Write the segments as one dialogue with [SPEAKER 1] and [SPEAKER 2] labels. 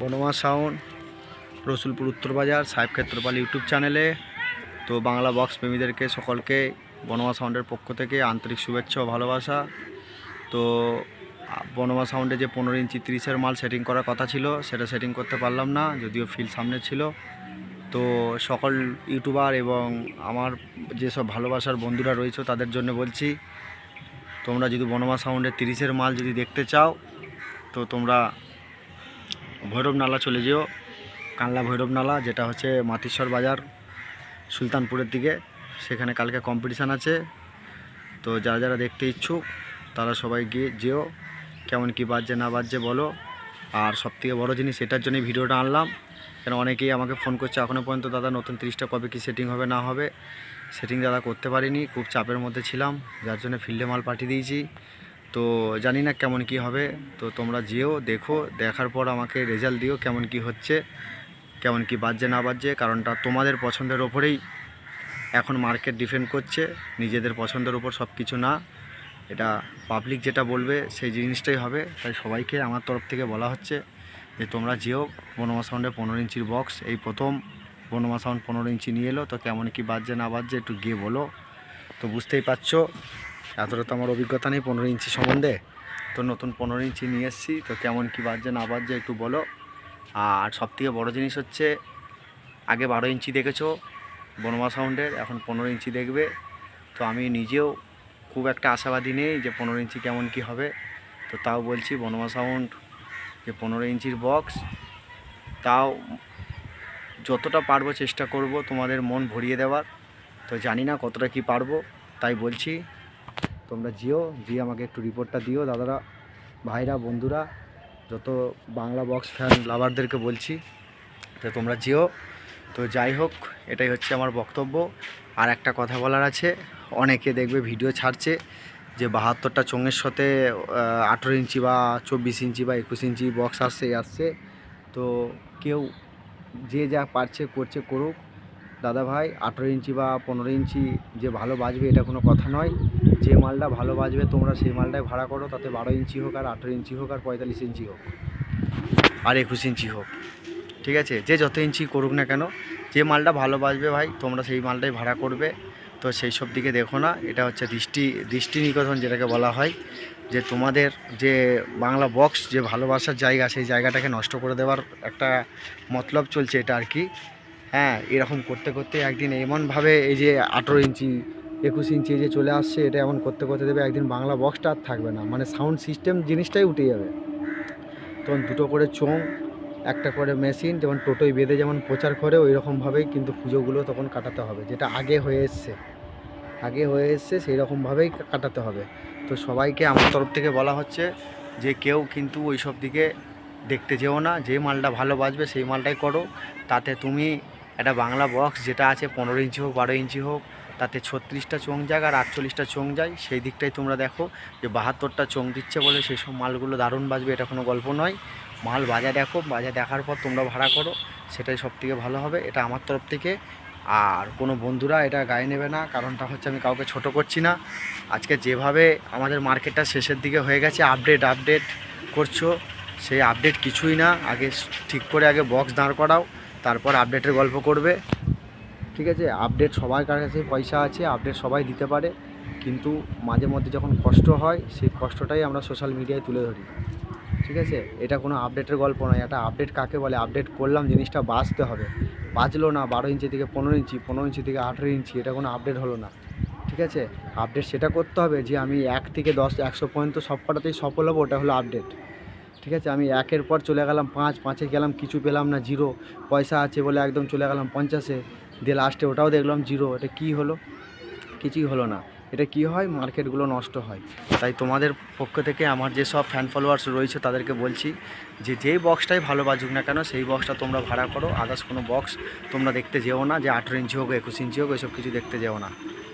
[SPEAKER 1] বনমা sound, Rasulpur উত্তরবাজার সাহেব Kshetrapal YouTube চ্যানেলে। তো বাংলা বক্স প্রেমীদেরকে সকলকে বনমা সাউন্ডের পক্ষ থেকে আন্তরিক শুভেচ্ছা ও ভালোবাসা। তো, বনমা সাউন্ডে যে পনেরো ইঞ্চি তিরিশের মাল সেটিং করার কথা ছিল, সেটা সেটিং করতে পারলাম না, যদিও ফিল সামনে ছিল। তো, সকল ইউটিউবার এবং আমার যেসব ভালোবাসার বন্ধুরা রয়েছে, তাদের জন্য বলছি, তোমরা যদি বনমা সাউন্ডের তিরিশের মাল যদি দেখতে চাও, তো তোমরা ভৈরব নালা চলে যেও। কানলা ভৈরব নালা, যেটা হচ্ছে মাতিশ্বর বাজার, সুলতানপুরের দিকে। সেখানে কালকে কম্পিটিশান আছে। তো যারা যারা দেখতে ইচ্ছুক, তারা সবাই গিয়ে যেও। কেমন কি বাজছে, না বাজছে বলো। আর সবথেকে বড় জিনিস এটার জন্যই ভিডিওটা আনলাম। কেন অনেকেই আমাকে ফোন করছে এখনও পর্যন্ত দাদা নতুন তিরিশটা কবে কি সেটিং হবে, না হবে? সেটিং দাদা করতে পারিনি, খুব চাপের মধ্যে ছিলাম। যার জন্য ফিল্ডে মাল পাঠিয়ে দিয়েছি। তো জানি না কেমন কি হবে। তো তোমরা যেও, দেখো, দেখার পর আমাকে রেজাল্ট দিও কেমন কি হচ্ছে, কেমন কি বাজছে, না বাজছে। কারণটা তোমাদের পছন্দের ওপরেই এখন মার্কেট ডিপেন্ড করছে। নিজেদের পছন্দের ওপর সব কিছু না। এটা পাবলিক যেটা বলবে সেই জিনিসটাই হবে। তাই সবাইকে আমার তরফ থেকে বলা হচ্ছে যে তোমরা যেও, বনমা সাউন্ডে পনেরো ইঞ্চির বক্স এই প্রথম বনমা সাউন্ড পনেরো ইঞ্চি নিয়ে এলো। তো কেমন কি বাজছে, না বাজছে একটু গিয়ে বলো। তো বুঝতেই পারছ। এতটা তো আমার অভিজ্ঞতা নেই পনেরো ইঞ্চি সম্বন্ধে। তো নতুন পনেরো ইঞ্চি নিয়ে এসেছি, তো কেমন কী বাজছে না বাজছে একটু বলো। আর সবথেকে বড় জিনিস হচ্ছে, আগে বারো ইঞ্চি দেখেছ, বনমা সাউন্ডের, এখন পনেরো ইঞ্চি দেখবে। তো আমি নিজেও খুব একটা আশাবাদী নেই যে পনেরো ইঞ্চি কেমন কি হবে। তো তাও বলছি বনমা সাউন্ড, যে পনেরো ইঞ্চির বক্স, তাও যতটা পারব চেষ্টা করব তোমাদের মন ভরিয়ে দেওয়ার। তো জানি না কতটা কি পারব, তাই বলছি। তোমরা যেও গিয়ে আমাকে একটু রিপোর্টটা দিও। দাদারা, ভাইরা, বন্ধুরা, যত বাংলা বক্স ফ্যান লাভারদেরকে বলছি, তো তোমরা যেও। তো যাই হোক, এটাই হচ্ছে আমার বক্তব্য। আর একটা কথা বলার আছে, অনেকে দেখবে ভিডিও ছাড়ছে যে বাহাত্তরটা চোঙের সাথে আঠেরো ইঞ্চি বা চব্বিশ ইঞ্চি বা একুশ ইঞ্চি বক্স আসছে আসছে। তো কেউ যে যা পারছে, করছে, করুক। দাদা ভাই, আঠেরো ইঞ্চি বা পনেরো ইঞ্চি যে ভালো বাজবে এটা কোনো কথা নয়। যে মালটা ভালো বাজবে তোমরা সেই মালটাই ভাড়া করো, তাতে বারো ইঞ্চি হোক আর আঠেরো ইঞ্চি হোক আর পঁয়তাল্লিশ ইঞ্চি হোক আর একুশ ইঞ্চি হোক। ঠিক আছে? যে যত ইঞ্চি করুক না কেন, যে মালটা ভালো বাজবে ভাই, তোমরা সেই মালটাই ভাড়া করবে। তো সেই সব দিকে দেখো না, এটা হচ্ছে দৃষ্টি দৃষ্টি নিকেতন যেটাকে বলা হয়। যে তোমাদের যে বাংলা বক্স যে ভালোবাসার জায়গা, সেই জায়গাটাকে নষ্ট করে দেওয়ার একটা মতলব চলছে এটা আর কি। হ্যাঁ এরকম করতে করতে একদিন এমনভাবে এই যে আঠেরো ইঞ্চি, একুশ ইঞ্চি যে চলে আসছে, এটা এমন করতে করতে দেবে একদিন বাংলা বক্সটা আর থাকবে না। মানে সাউন্ড সিস্টেম জিনিসটাই উঠে যাবে। তখন দুটো করে চোং একটা করে মেশিন যেমন টোটোয় বেঁধে যেমন প্রচার করে ওই রকমভাবেই কিন্তু পুজোগুলো তখন কাটাতে হবে, যেটা আগে হয়ে এসছে। আগে হয়ে এসছে সেই রকমভাবেই কাটাতে হবে। তো সবাইকে আমার তরফ থেকে বলা হচ্ছে যে, কেউ কিন্তু ওই সব দিকে দেখতে যেও না। যে মালটা ভালো বাজবে সেই মালটাই করো। তাতে তুমি একটা বাংলা বক্স যেটা আছে পনেরো ইঞ্চি হোক, বারো ইঞ্চি হোক, তাতে ছত্রিশটা চোং যাক আর আটচল্লিশটা চোং যায়। সেই দিকটাই তোমরা দেখো যে বাহাত্তরটা চোং দিচ্ছে বলে সেই সব মালগুলো দারুণ বাজবে, এটা কোনো গল্প নয়। মাল বাজা দেখো বাজা দেখার পর তোমরা ভাড়া করো, সেটাই সব থেকে ভালো হবে, এটা আমার তরফ থেকে। আর কোনো বন্ধুরা এটা গায়ে নেবে না, কারণটা হচ্ছে আমি কাউকে ছোট করছি না। আজকে যেভাবে আমাদের মার্কেটটা শেষের দিকে হয়ে গেছে আপডেট আপডেট করছ, সেই আপডেট কিছুই না। আগে ঠিক করে আগে বক্স দাঁড় করাও। তারপর আপডেটের গল্প করবে। ঠিক আছে? আপডেট সবার কাছে পয়সা আছে, আপডেট সবাই দিতে পারে। কিন্তু মাঝে মধ্যে যখন কষ্ট হয়, সেই কষ্টটাই আমরা সোশ্যাল মিডিয়ায় তুলে ধরি। ঠিক আছে? এটা কোনো আপডেটের গল্প নয়। এটা আপডেট কাকে বলে? আপডেট করলাম, জিনিসটা বাঁচতে হবে। বাঁচলো না, বারো ইঞ্চি থেকে পনেরো ইঞ্চি পনেরো ইঞ্চি থেকে আঠেরো ইঞ্চি, এটা কোনো আপডেট হলো না। ঠিক আছে? আপডেট সেটা করতে হবে যে, আমি এক থেকে দশ, একশো পর্যন্ত সব কটাতেই সফল হব, ওটা হলো আপডেট। ঠিক আছে? আমি একের পর চলে গেলাম পাঁচ, পাঁচে গেলাম, কিছু পেলাম না, জিরো। পয়সা আছে বলে একদম চলে গেলাম পঞ্চাশে। দিয়ে লাস্টে ওটাও দেখলাম জিরো। এটা কি হলো? কিছুই হলো না। এটা কি হয়? মার্কেটগুলো নষ্ট হয়। তাই তোমাদের পক্ষ থেকে আমার যেসব ফ্যান ফলোয়ার্স রয়েছে তাদেরকে বলছি যে যেই বক্সটাই ভালো বাজুক না কেন, সেই বক্সটা তোমরা ভাড়া করো। আদার্স কোনো বক্স তোমরা দেখতে যেও না, যে আঠেরো ইঞ্চি হোক, একুশ ইঞ্চি হোক, এসব কিছু দেখতে যেও না।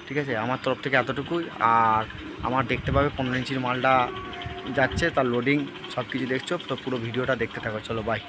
[SPEAKER 1] ঠিক আছে? আমার তরফ থেকে এতটুকুই। আর আমার দেখতে পাবে পনেরো ইঞ্চির মালটা যাচ্ছে তার লোডিং সব কিছু দেখছ তো পুরো ভিডিওটা দেখতে থাকো। চলো বাই